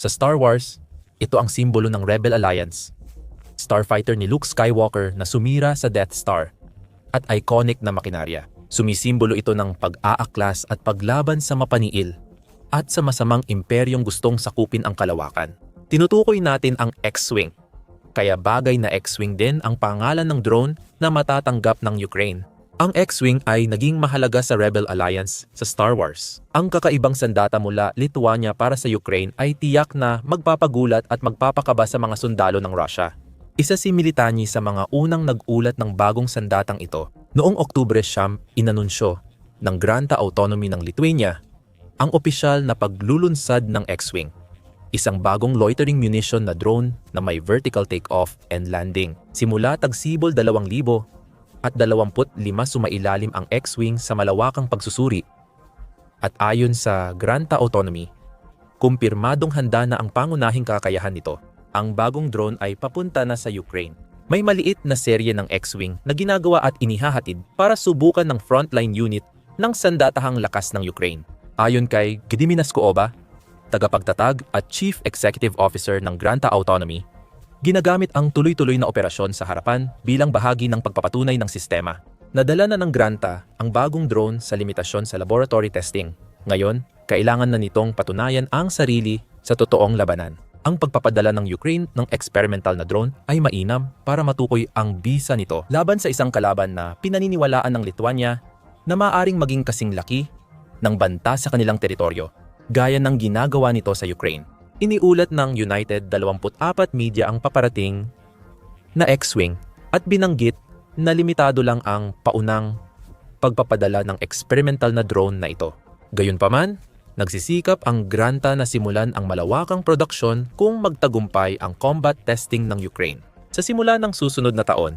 Sa Star Wars, ito ang simbolo ng Rebel Alliance. Starfighter ni Luke Skywalker na sumira sa Death Star at iconic na makinarya. Sumisimbolo ito ng pag-aaklas at paglaban sa mapaniil at sa masamang imperyong gustong sakupin ang kalawakan. Tinutukoy natin ang X-Wing. Kaya bagay na X-Wing din ang pangalan ng drone na matatanggap ng Ukraine. Ang X-Wing ay naging mahalaga sa Rebel Alliance sa Star Wars. Ang kakaibang sandata mula Lithuania para sa Ukraine ay tiyak na magpapagulat at magpapakaba sa mga sundalo ng Russia. Isa si Militani sa mga unang nag-ulat ng bagong sandatang ito. Noong Oktubre siyam, inanunsyo ng Granta Autonomy ng Lithuania ang opisyal na paglulunsad ng X-Wing. Isang bagong loitering munition na drone na may vertical takeoff and landing. Simula tagsibol 2,000 at 25 sumailalim ang X-Wing sa malawakang pagsusuri. At ayon sa Granta Autonomy, kumpirmadong handa na ang pangunahing kakayahan nito. Ang bagong drone ay papunta na sa Ukraine. May maliit na serye ng X-Wing na ginagawa at inihahatid para subukan ng frontline unit ng sandatahang lakas ng Ukraine. Ayon kay Gediminas Kooba, tagapagtatag at Chief Executive Officer ng Granta Autonomy, ginagamit ang tuloy-tuloy na operasyon sa harapan bilang bahagi ng pagpapatunay ng sistema. Nadala na ng Granta ang bagong drone sa limitasyon sa laboratory testing. Ngayon, kailangan na nitong patunayan ang sarili sa totoong labanan. Ang pagpapadala ng Ukraine ng experimental na drone ay mainam para matukoy ang bisa nito laban sa isang kalaban na pinaniniwalaan ng Lithuania na maaring maging kasing laki ng banta sa kanilang teritoryo, gaya ng ginagawa nito sa Ukraine. Iniulat ng United 24 media ang paparating na X-Wing at binanggit na limitado lang ang paunang pagpapadala ng experimental na drone na ito. Gayunpaman, nagsisikap ang Granta na simulan ang malawakang produksyon kung magtagumpay ang combat testing ng Ukraine. Sa simula ng susunod na taon,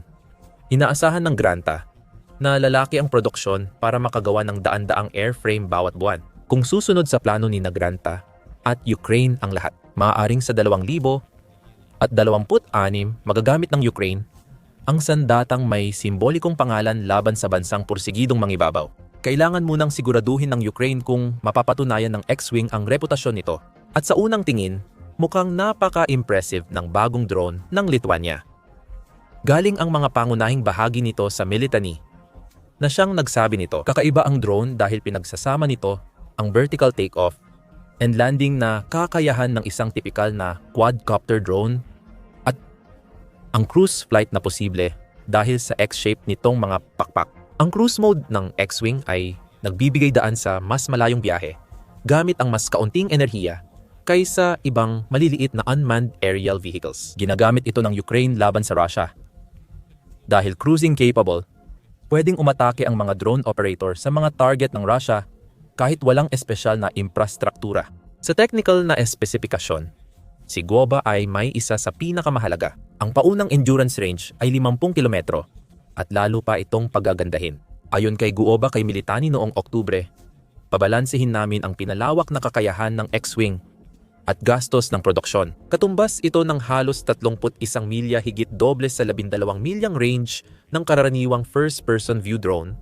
inaasahan ng Granta na lalaki ang produksyon para makagawa ng daan-daang airframe bawat buwan. Kung susunod sa plano ni Nagranta at Ukraine ang lahat, maaaring sa 2,000 at 26 magagamit ng Ukraine ang sandatang may simbolikong pangalan laban sa bansang pursigidong mangibabaw. Kailangan munang siguraduhin ng Ukraine kung mapapatunayan ng X-Wing ang reputasyon nito. At sa unang tingin, mukhang napaka-impressive ng bagong drone ng Lithuania. Galing ang mga pangunahing bahagi nito sa Militany na siyang nagsabi nito. Kakaiba ang drone dahil pinagsasama nito ang vertical takeoff and landing na kakayahan ng isang tipikal na quadcopter drone at ang cruise flight na posible dahil sa X-shape nitong mga pakpak. Ang cruise mode ng X-Wing ay nagbibigay daan sa mas malayong biyahe gamit ang mas kaunting enerhiya kaysa ibang maliliit na unmanned aerial vehicles. Ginagamit ito ng Ukraine laban sa Russia. Dahil cruising capable, pwedeng umatake ang mga drone operator sa mga target ng Russia kahit walang espesyal na infrastruktura. Sa technical na espesifikasyon, si Guoba ay may isa sa pinakamahalaga. Ang paunang endurance range ay 50 kilometro at lalo pa itong pagagandahin. Ayon kay Guoba kay Militani noong Oktubre, pabalansehin namin ang pinalawak na kakayahan ng X-Wing at gastos ng produksyon. Katumbas ito ng halos 31 milya higit doble sa 12 milyang range ng karaniwang first-person view drone.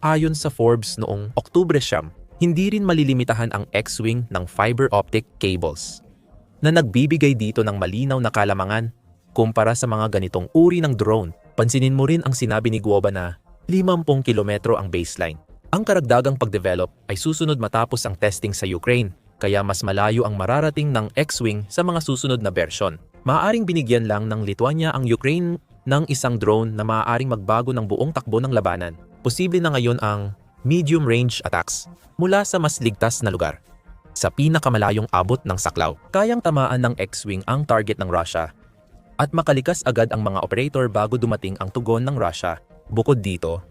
Ayon sa Forbes noong Oktubre siyam, hindi rin malilimitahan ang X-Wing ng fiber optic cables na nagbibigay dito ng malinaw na kalamangan kumpara sa mga ganitong uri ng drone. Pansinin mo rin ang sinabi ni Guoba na 50 kilometro ang baseline. Ang karagdagang pagdevelop ay susunod matapos ang testing sa Ukraine kaya mas malayo ang mararating ng X-Wing sa mga susunod na bersyon. Maaaring binigyan lang ng Lithuania ang Ukraine ng isang drone na maaaring magbago ng buong takbo ng labanan. Posible na ngayon ang medium-range attacks mula sa mas ligtas na lugar. Sa pinakamalayong abot ng saklaw, kayang tamaan ng X-Wing ang target ng Russia at makalikas agad ang mga operator bago dumating ang tugon ng Russia. Bukod dito,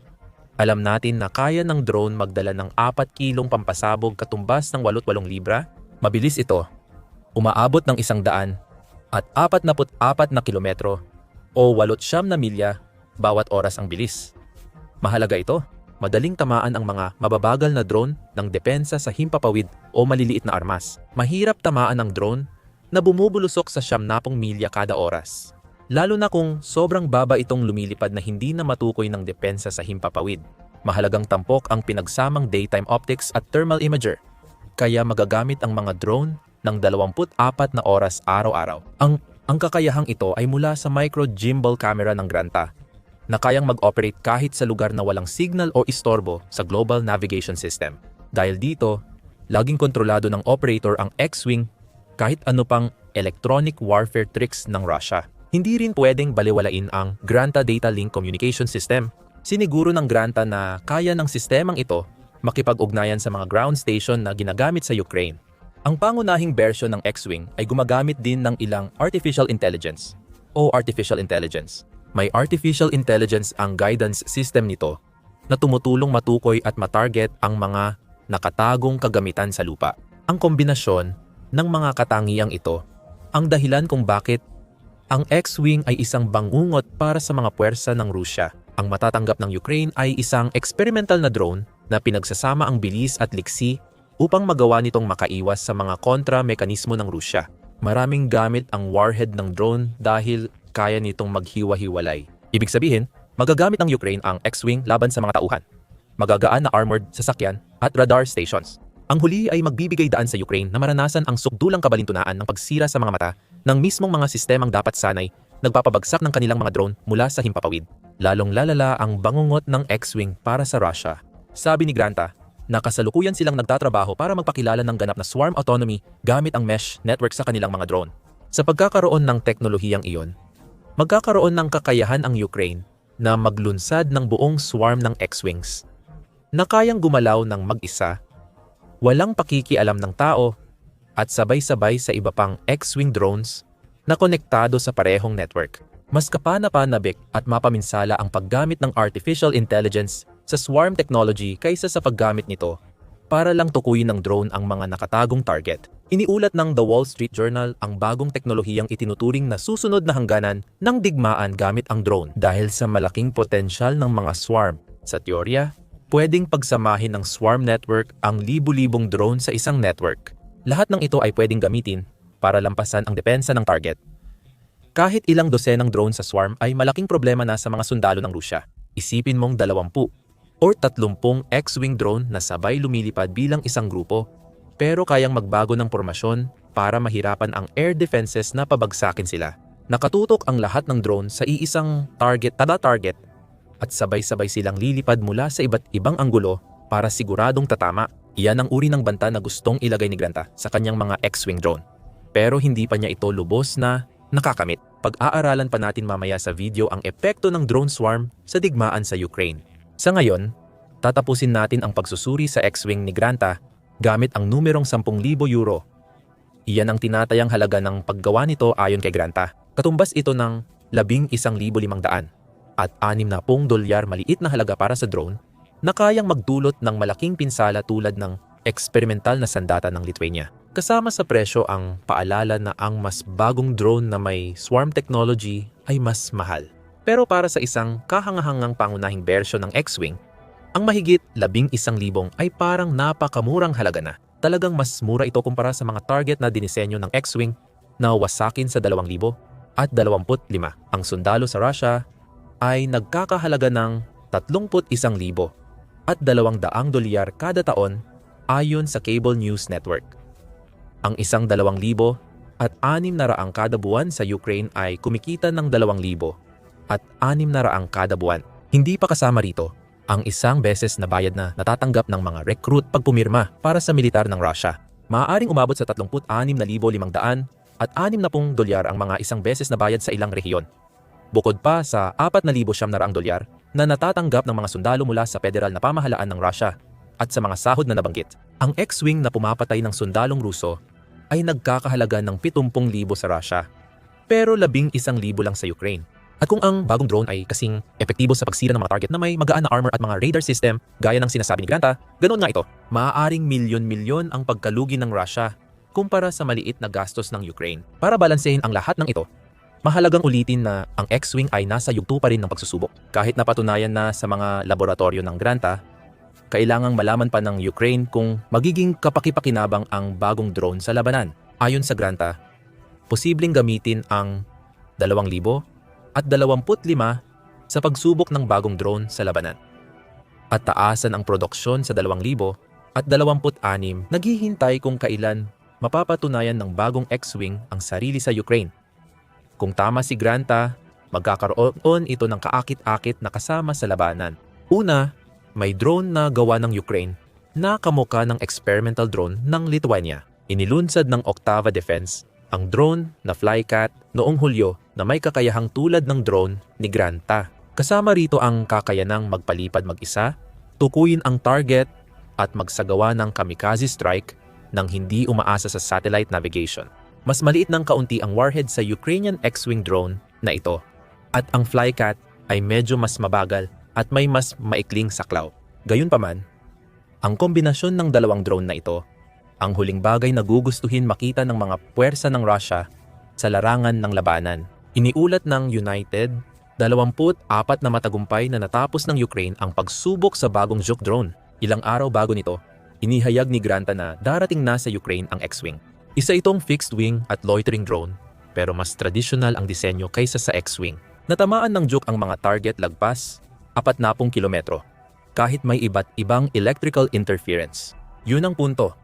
alam natin na kaya ng drone magdala ng 4 kilong pampasabog katumbas ng 88 libra. Mabilis ito. Umaabot ng isang daan at 44 na kilometro o 89 na milya bawat oras ang bilis. Mahalaga ito. Madaling tamaan ang mga mababagal na drone ng depensa sa himpapawid o maliliit na armas. Mahirap tamaan ng drone na bumubulusok sa siyam napong milya kada oras. Lalo na kung sobrang baba itong lumilipad na hindi na matukoy ng depensa sa himpapawid. Mahalagang tampok ang pinagsamang daytime optics at thermal imager, kaya magagamit ang mga drone ng 24 na oras araw-araw. Ang, ang kakayahang ito ay mula sa micro gimbal camera ng Granta na kayang mag-operate kahit sa lugar na walang signal o istorbo sa Global Navigation System. Dahil dito, laging kontrolado ng operator ang X-Wing kahit ano pang electronic warfare tricks ng Russia. Hindi rin pwedeng baliwalain ang Granta Data Link Communication System. Siniguro ng Granta na kaya ng sistemang ito makipag-ugnayan sa mga ground station na ginagamit sa Ukraine. Ang pangunahing version ng X-Wing ay gumagamit din ng ilang artificial intelligence o artificial intelligence. May artificial intelligence ang guidance system nito na tumutulong matukoy at matarget ang mga nakatagong kagamitan sa lupa. Ang kombinasyon ng mga katangiang ito ang dahilan kung bakit ang X-Wing ay isang bangungot para sa mga puwersa ng Rusya. Ang matatanggap ng Ukraine ay isang experimental na drone na pinagsasama ang bilis at liksi upang magawa nitong makaiwas sa mga kontra-mekanismo ng Rusya. Maraming gamit ang warhead ng drone dahil kaya nitong maghiwa-hiwalay. Ibig sabihin, magagamit ng Ukraine ang X-Wing laban sa mga tauhan. Magagaan na armored sasakyan at radar stations. Ang huli ay magbibigay daan sa Ukraine na maranasan ang sukdulang kabalintunaan ng pagsira sa mga mata ng mismong mga sistemang dapat sanay nagpapabagsak ng kanilang mga drone mula sa himpapawid. Lalong lalala ang bangungot ng X-Wing para sa Russia. Sabi ni Granta, na kasalukuyan silang nagtatrabaho para magpakilala ng ganap na swarm autonomy gamit ang mesh network sa kanilang mga drone. Sa pagkakaroon ng teknolohiyang iyon, magkakaroon ng kakayahan ang Ukraine na maglunsad ng buong swarm ng X-Wings na kayang gumalaw ng mag-isa, walang pakikialam ng tao at sabay-sabay sa iba pang X-Wing drones na konektado sa parehong network. Mas kapanapanabik at mapaminsala ang paggamit ng artificial intelligence sa swarm technology kaysa sa paggamit nito para lang tukuyin ng drone ang mga nakatagong target. Iniulat ng The Wall Street Journal ang bagong teknolohiyang itinuturing na susunod na hangganan ng digmaan gamit ang drone dahil sa malaking potensyal ng mga swarm. Sa teorya, pwedeng pagsamahin ng swarm network ang libu-libong drone sa isang network. Lahat ng ito ay pwedeng gamitin para lampasan ang depensa ng target. Kahit ilang dosenang drone sa swarm ay malaking problema na sa mga sundalo ng Rusya. Isipin mong 20 or 30 X-Wing drone na sabay lumilipad bilang isang grupo pero kayang magbago ng formasyon para mahirapan ang air defenses na pabagsakin sila. Nakatutok ang lahat ng drone sa iisang target tada target at sabay-sabay silang lilipad mula sa iba't ibang anggulo para siguradong tatama. Iyan ang uri ng banta na gustong ilagay ni Granta sa kanyang mga X-Wing drone. Pero hindi pa niya ito lubos na nakakamit. Pag-aaralan pa natin mamaya sa video ang epekto ng drone swarm sa digmaan sa Ukraine. Sa ngayon, tatapusin natin ang pagsusuri sa X-Wing ni Granta gamit ang numerong 10,000 euro. Iyan ang tinatayang halaga ng paggawa nito ayon kay Granta. Katumbas ito ng 11,500 at 60 dolyar maliit na halaga para sa drone na kayang magdulot ng malaking pinsala tulad ng eksperimental na sandata ng Lithuania. Kasama sa presyo ang paalala na ang mas bagong drone na may swarm technology ay mas mahal. Pero para sa isang kahangahangang pangunahing bersyon ng X-Wing, ang mahigit 11,000 ay parang napakamurang halaga na. Talagang mas mura ito kumpara sa mga target na dinisenyo ng X-Wing na wasakin sa 2,000 at 25. Ang sundalo sa Russia ay nagkakahalaga ng 31,000 at 200 dolyar kada taon ayon sa Cable News Network. Ang isang 2,000 at 600 kada buwan sa Ukraine ay kumikita ng 2,000 at 600 kada buwan. Hindi pa kasama rito ang isang beses na bayad na natatanggap ng mga recruit pag pumirma para sa militar ng Russia. Maaaring umabot sa 36,500 at 60 dolyar ang mga isang beses na bayad sa ilang rehiyon. Bukod pa sa 4,700 dolyar na natatanggap ng mga sundalo mula sa federal na pamahalaan ng Russia at sa mga sahod na nabanggit. Ang X-Wing na pumapatay ng sundalong Ruso ay nagkakahalaga ng 70,000 sa Russia, pero 11,000 lang sa Ukraine. At kung ang bagong drone ay kasing epektibo sa pagsira ng mga target na may magaan na armor at mga radar system gaya ng sinasabi ni Granta, ganoon nga ito. Maaaring milyon-milyon ang pagkalugi ng Russia kumpara sa maliit na gastos ng Ukraine. Para balansehin ang lahat ng ito, mahalagang ulitin na ang X-Wing ay nasa yugto pa rin ng pagsusubok. Kahit napatunayan na sa mga laboratorio ng Granta, kailangang malaman pa ng Ukraine kung magiging kapakipakinabang ang bagong drone sa labanan. Ayon sa Granta, posibleng gamitin ang 2,000 at 25 sa pagsubok ng bagong drone sa labanan. At taasan ang produksyon sa 2,000 at 26 naghihintay kung kailan mapapatunayan ng bagong X-Wing ang sarili sa Ukraine. Kung tama si Granta, magkakaroon ito ng kaakit-akit na kasama sa labanan. Una, may drone na gawa ng Ukraine na kamuka ng experimental drone ng Lithuania. Inilunsad ng Octava Defense ang drone na Flycat noong Hulyo na may kakayahang tulad ng drone ni Granta. Kasama rito ang kakayanang magpalipad mag-isa, tukuyin ang target at magsagawa ng kamikaze strike nang hindi umaasa sa satellite navigation. Mas maliit ng kaunti ang warhead sa Ukrainian X-Wing drone na ito at ang Flycat ay medyo mas mabagal at may mas maikling saklaw. Gayunpaman, ang kombinasyon ng dalawang drone na ito ang huling bagay na gugustuhin makita ng mga puwersa ng Russia sa larangan ng labanan. Iniulat ng United, 24 na matagumpay na natapos ng Ukraine ang pagsubok sa bagong Zhuk drone. Ilang araw bago nito, inihayag ni Granta na darating na sa Ukraine ang X-Wing. Isa itong fixed wing at loitering drone, pero mas traditional ang disenyo kaysa sa X-Wing. Natamaan ng Zhuk ang mga target lagpas 40 kilometro, kahit may iba't ibang electrical interference. Yun ang punto.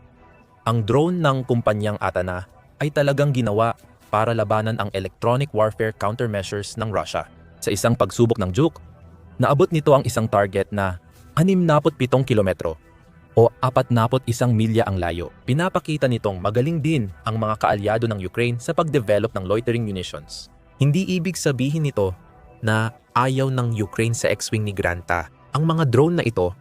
Ang drone ng kumpanyang Atana ay talagang ginawa para labanan ang electronic warfare countermeasures ng Russia. Sa isang pagsubok ng Juke, naabot nito ang isang target na 67 kilometro o 41 milya ang layo. Pinapakita nitong magaling din ang mga kaalyado ng Ukraine sa pagdevelop ng loitering munitions. Hindi ibig sabihin nito na ayaw ng Ukraine sa X-Wing ni Granta. Ang mga drone na ito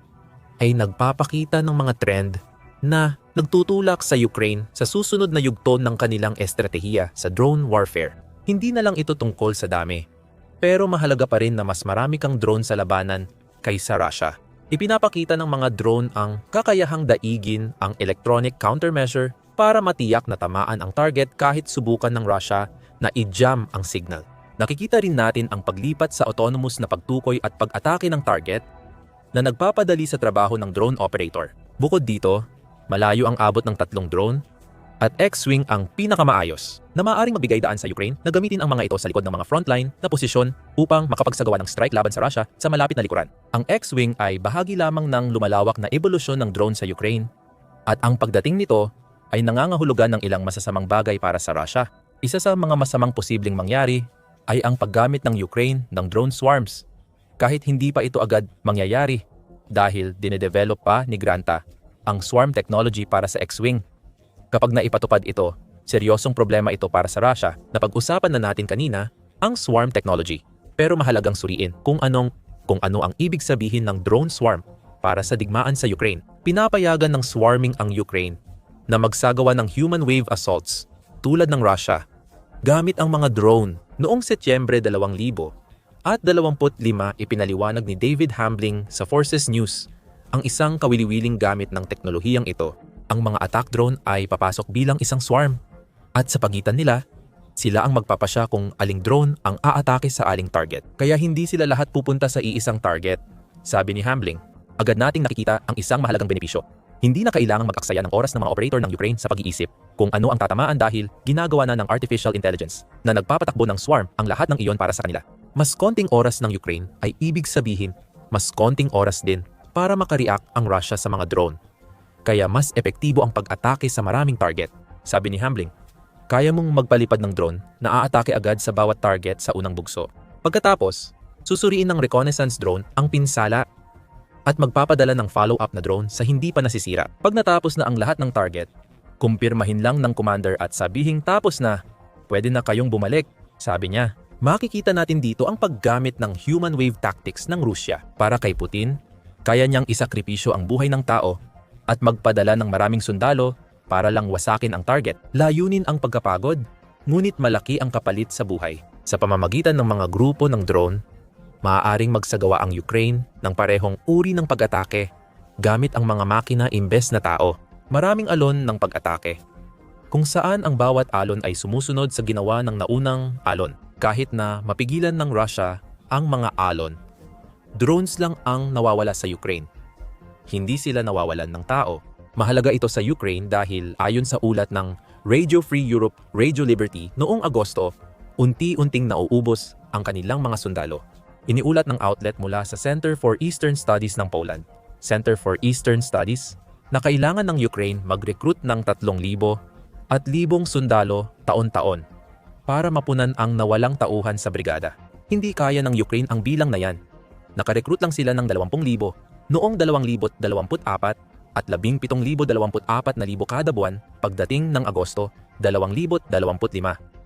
ay nagpapakita ng mga trend na nagtutulak sa Ukraine sa susunod na yugto ng kanilang estratehiya sa drone warfare. Hindi na lang ito tungkol sa dami, pero mahalaga pa rin na mas marami kang drone sa labanan kaysa Russia. Ipinapakita ng mga drone ang kakayahang daigin ang electronic countermeasure para matiyak na tamaan ang target kahit subukan ng Russia na i-jam ang signal. Nakikita rin natin ang paglipat sa autonomous na pagtukoy at pag-atake ng target na nagpapadali sa trabaho ng drone operator. Bukod dito, Malayo ang abot ng tatlong drone at X-Wing ang pinakamaayos na maaaring magbigay daan sa Ukraine na gamitin ang mga ito sa likod ng mga frontline na posisyon upang makapagsagawa ng strike laban sa Russia sa malapit na likuran. Ang X-Wing ay bahagi lamang ng lumalawak na ebolusyon ng drone sa Ukraine at ang pagdating nito ay nangangahulugan ng ilang masasamang bagay para sa Russia. Isa sa mga masamang posibleng mangyari ay ang paggamit ng Ukraine ng drone swarms kahit hindi pa ito agad mangyayari dahil dinedevelop pa ni Granta ang swarm technology para sa X-Wing. Kapag naipatupad ito, seryosong problema ito para sa Russia na pag-usapan na natin kanina ang swarm technology. Pero mahalagang suriin kung anong kung ano ang ibig sabihin ng drone swarm para sa digmaan sa Ukraine. Pinapayagan ng swarming ang Ukraine na magsagawa ng human wave assaults tulad ng Russia gamit ang mga drone noong Setyembre 2000 at 25 ipinaliwanag ni David Hambling sa Forces News ang isang kawili-wiling gamit ng teknolohiyang ito. Ang mga attack drone ay papasok bilang isang swarm. At sa pagitan nila, sila ang magpapasya kung aling drone ang aatake sa aling target. Kaya hindi sila lahat pupunta sa iisang target. Sabi ni Hambling, agad nating nakikita ang isang mahalagang benepisyo. Hindi na kailangang mag-aksaya ng oras ng mga operator ng Ukraine sa pag-iisip kung ano ang tatamaan dahil ginagawa na ng artificial intelligence na nagpapatakbo ng swarm ang lahat ng iyon para sa kanila. Mas konting oras ng Ukraine ay ibig sabihin mas konting oras din para makareact ang Russia sa mga drone. Kaya mas epektibo ang pag-atake sa maraming target. Sabi ni Hambling, kaya mong magpalipad ng drone na aatake agad sa bawat target sa unang bugso. Pagkatapos, susuriin ng reconnaissance drone ang pinsala at magpapadala ng follow-up na drone sa hindi pa nasisira. Pag natapos na ang lahat ng target, kumpirmahin lang ng commander at sabihing tapos na, pwede na kayong bumalik, sabi niya. Makikita natin dito ang paggamit ng human wave tactics ng Rusya para kay Putin kaya niyang isakripisyo ang buhay ng tao at magpadala ng maraming sundalo para lang wasakin ang target. Layunin ang pagkapagod, ngunit malaki ang kapalit sa buhay. Sa pamamagitan ng mga grupo ng drone, maaaring magsagawa ang Ukraine ng parehong uri ng pag-atake gamit ang mga makina imbes na tao. Maraming alon ng pag-atake. Kung saan ang bawat alon ay sumusunod sa ginawa ng naunang alon. Kahit na mapigilan ng Russia ang mga alon drones lang ang nawawala sa Ukraine. Hindi sila nawawalan ng tao. Mahalaga ito sa Ukraine dahil ayon sa ulat ng Radio Free Europe, Radio Liberty noong Agosto, unti-unting nauubos ang kanilang mga sundalo. Iniulat ng outlet mula sa Center for Eastern Studies ng Poland, Center for Eastern Studies, na kailangan ng Ukraine mag-recruit ng 3,000 at libong sundalo taon-taon para mapunan ang nawalang tauhan sa brigada. Hindi kaya ng Ukraine ang bilang na yan. Nakarekrut lang sila ng 20,000 noong 2024 at 17,024 na libo kada buwan pagdating ng Agosto 2025.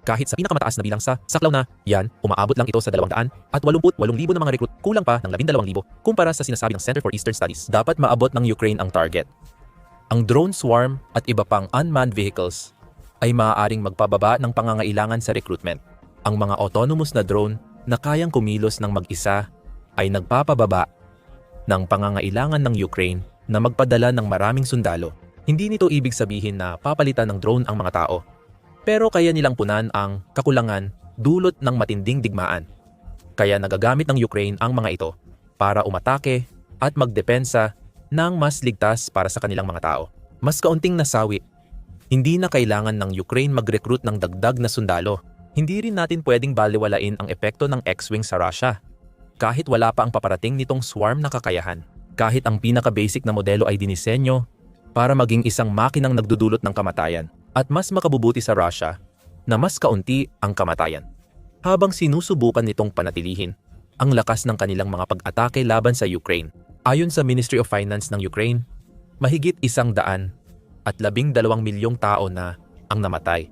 Kahit sa pinakamataas na bilang sa saklaw na, yan, umaabot lang ito sa 200 at 88,000 na mga rekrut kulang pa ng 12,000 kumpara sa sinasabi ng Center for Eastern Studies. Dapat maabot ng Ukraine ang target. Ang drone swarm at iba pang unmanned vehicles ay maaaring magpababa ng pangangailangan sa recruitment. Ang mga autonomous na drone na kayang kumilos ng mag-isa ay nagpapababa ng pangangailangan ng Ukraine na magpadala ng maraming sundalo. Hindi nito ibig sabihin na papalitan ng drone ang mga tao. Pero kaya nilang punan ang kakulangan dulot ng matinding digmaan. Kaya nagagamit ng Ukraine ang mga ito para umatake at magdepensa ng mas ligtas para sa kanilang mga tao. Mas kaunting nasawi. Hindi na kailangan ng Ukraine mag-recruit ng dagdag na sundalo. Hindi rin natin pwedeng baliwalain ang epekto ng X-Wing sa Russia. Kahit wala pa ang paparating nitong swarm na kakayahan. Kahit ang pinaka-basic na modelo ay dinisenyo para maging isang makinang nagdudulot ng kamatayan at mas makabubuti sa Russia na mas kaunti ang kamatayan. Habang sinusubukan nitong panatilihin ang lakas ng kanilang mga pag-atake laban sa Ukraine. Ayon sa Ministry of Finance ng Ukraine, mahigit isang daan at labing dalawang milyong tao na ang namatay,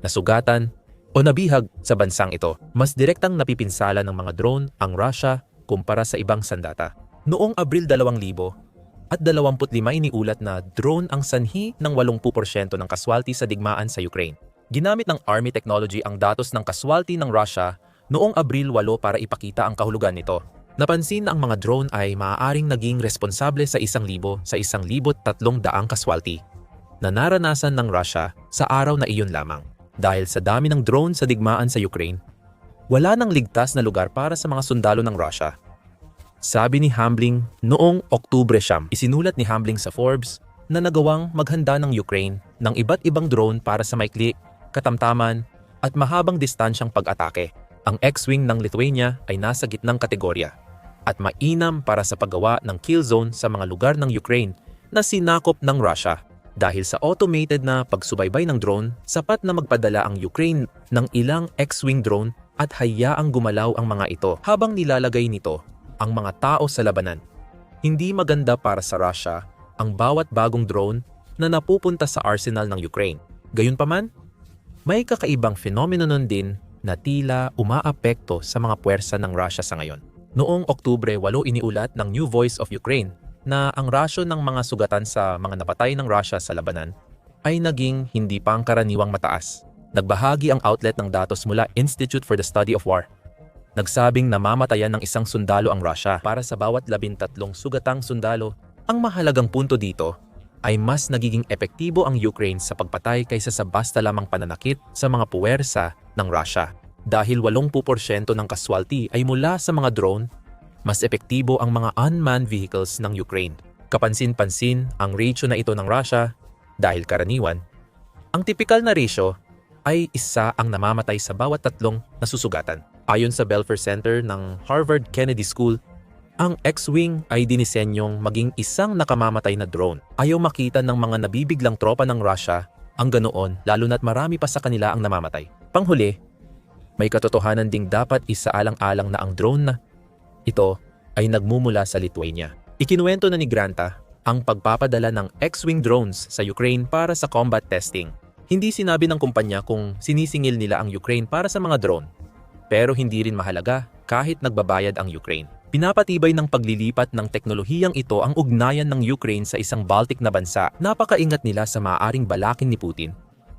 nasugatan o nabihag sa bansang ito. Mas direktang napipinsala ng mga drone ang Russia kumpara sa ibang sandata. Noong Abril 2000, at 25 iniulat na drone ang sanhi ng 80% ng kaswalti sa digmaan sa Ukraine. Ginamit ng Army Technology ang datos ng kaswalti ng Russia noong Abril 8 para ipakita ang kahulugan nito. Napansin na ang mga drone ay maaaring naging responsable sa 1,000 sa 1,300 kaswalti na naranasan ng Russia sa araw na iyon lamang. Dahil sa dami ng drone sa digmaan sa Ukraine, wala nang ligtas na lugar para sa mga sundalo ng Russia sabi ni Hambling noong Oktubre siyam, isinulat ni Hambling sa Forbes na nagawang maghanda ng Ukraine ng iba't ibang drone para sa maikli, katamtaman at mahabang distansyang pag-atake. Ang X-Wing ng Lithuania ay nasa gitnang kategorya at mainam para sa paggawa ng kill zone sa mga lugar ng Ukraine na sinakop ng Russia. Dahil sa automated na pagsubaybay ng drone, sapat na magpadala ang Ukraine ng ilang X-Wing drone at hayaang gumalaw ang mga ito habang nilalagay nito ang mga tao sa labanan. Hindi maganda para sa Russia ang bawat bagong drone na napupunta sa arsenal ng Ukraine. Gayunpaman, may kakaibang fenomenonon din na tila umaapekto sa mga puwersa ng Russia sa ngayon. Noong Oktubre 8 iniulat ng New Voice of Ukraine na ang rasyo ng mga sugatan sa mga napatay ng Russia sa labanan ay naging hindi pangkaraniwang mataas. Nagbahagi ang outlet ng datos mula Institute for the Study of War Nagsabing namamatayan ng isang sundalo ang Russia para sa bawat labintatlong sugatang sundalo. Ang mahalagang punto dito ay mas nagiging epektibo ang Ukraine sa pagpatay kaysa sa basta lamang pananakit sa mga puwersa ng Russia. Dahil 80% ng kaswalti ay mula sa mga drone, mas epektibo ang mga unmanned vehicles ng Ukraine. Kapansin-pansin ang ratio na ito ng Russia dahil karaniwan. Ang tipikal na ratio ay isa ang namamatay sa bawat tatlong nasusugatan. Ayon sa Belfer Center ng Harvard Kennedy School, ang X-Wing ay dinisenyong maging isang nakamamatay na drone. Ayaw makita ng mga nabibiglang tropa ng Russia ang ganoon lalo na't marami pa sa kanila ang namamatay. Panghuli, may katotohanan ding dapat isaalang-alang na ang drone na ito ay nagmumula sa Lithuania. Ikinuwento na ni Granta ang pagpapadala ng X-Wing drones sa Ukraine para sa combat testing. Hindi sinabi ng kumpanya kung sinisingil nila ang Ukraine para sa mga drone pero hindi rin mahalaga kahit nagbabayad ang Ukraine. Pinapatibay ng paglilipat ng teknolohiyang ito ang ugnayan ng Ukraine sa isang Baltic na bansa. Napakaingat nila sa maaaring balakin ni Putin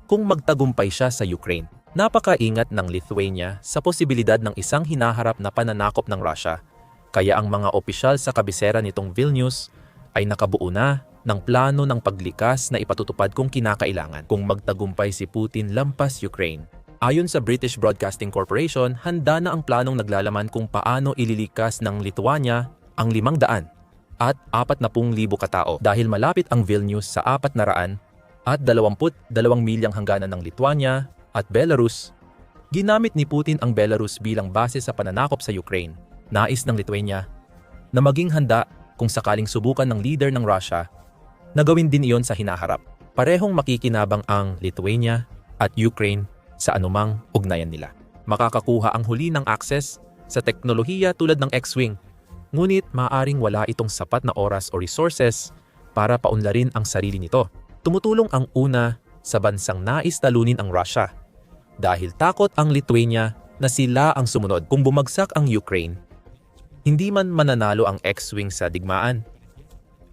kung magtagumpay siya sa Ukraine. Napakaingat ng Lithuania sa posibilidad ng isang hinaharap na pananakop ng Russia. Kaya ang mga opisyal sa kabisera nitong Vilnius ay nakabuo na ng plano ng paglikas na ipatutupad kung kinakailangan kung magtagumpay si Putin lampas Ukraine. Ayon sa British Broadcasting Corporation, handa na ang planong naglalaman kung paano ililikas ng Lithuania ang 500 at 40,000 katao dahil malapit ang Vilnius sa 400 at 22 milyang hangganan ng Lithuania at Belarus. Ginamit ni Putin ang Belarus bilang base sa pananakop sa Ukraine. Nais ng Lithuania na maging handa kung sakaling subukan ng leader ng Russia na gawin din iyon sa hinaharap. parehong makikinabang ang Lithuania at Ukraine sa anumang ugnayan nila. Makakakuha ang huli ng access sa teknolohiya tulad ng X-Wing, ngunit maaring wala itong sapat na oras o resources para paunlarin ang sarili nito. Tumutulong ang una sa bansang nais talunin ang Russia dahil takot ang Lithuania na sila ang sumunod kung bumagsak ang Ukraine. Hindi man mananalo ang X-Wing sa digmaan.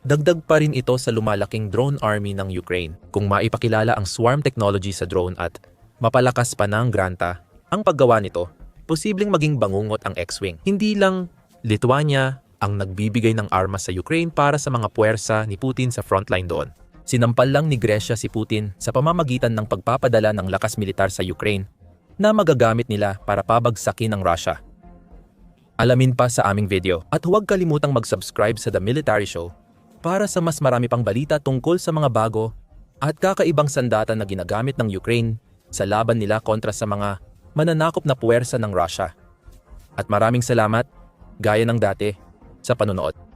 Dagdag pa rin ito sa lumalaking drone army ng Ukraine kung maipakilala ang swarm technology sa drone at mapalakas pa ng Granta ang paggawa nito, posibleng maging bangungot ang X-Wing. Hindi lang Lithuania ang nagbibigay ng armas sa Ukraine para sa mga puwersa ni Putin sa frontline doon. Sinampal lang ni Gresya si Putin sa pamamagitan ng pagpapadala ng lakas militar sa Ukraine na magagamit nila para pabagsakin ang Russia. Alamin pa sa aming video at huwag kalimutang mag-subscribe sa The Military Show para sa mas marami pang balita tungkol sa mga bago at kakaibang sandata na ginagamit ng Ukraine sa laban nila kontra sa mga mananakop na puwersa ng Russia. At maraming salamat, gaya ng dati, sa panonood.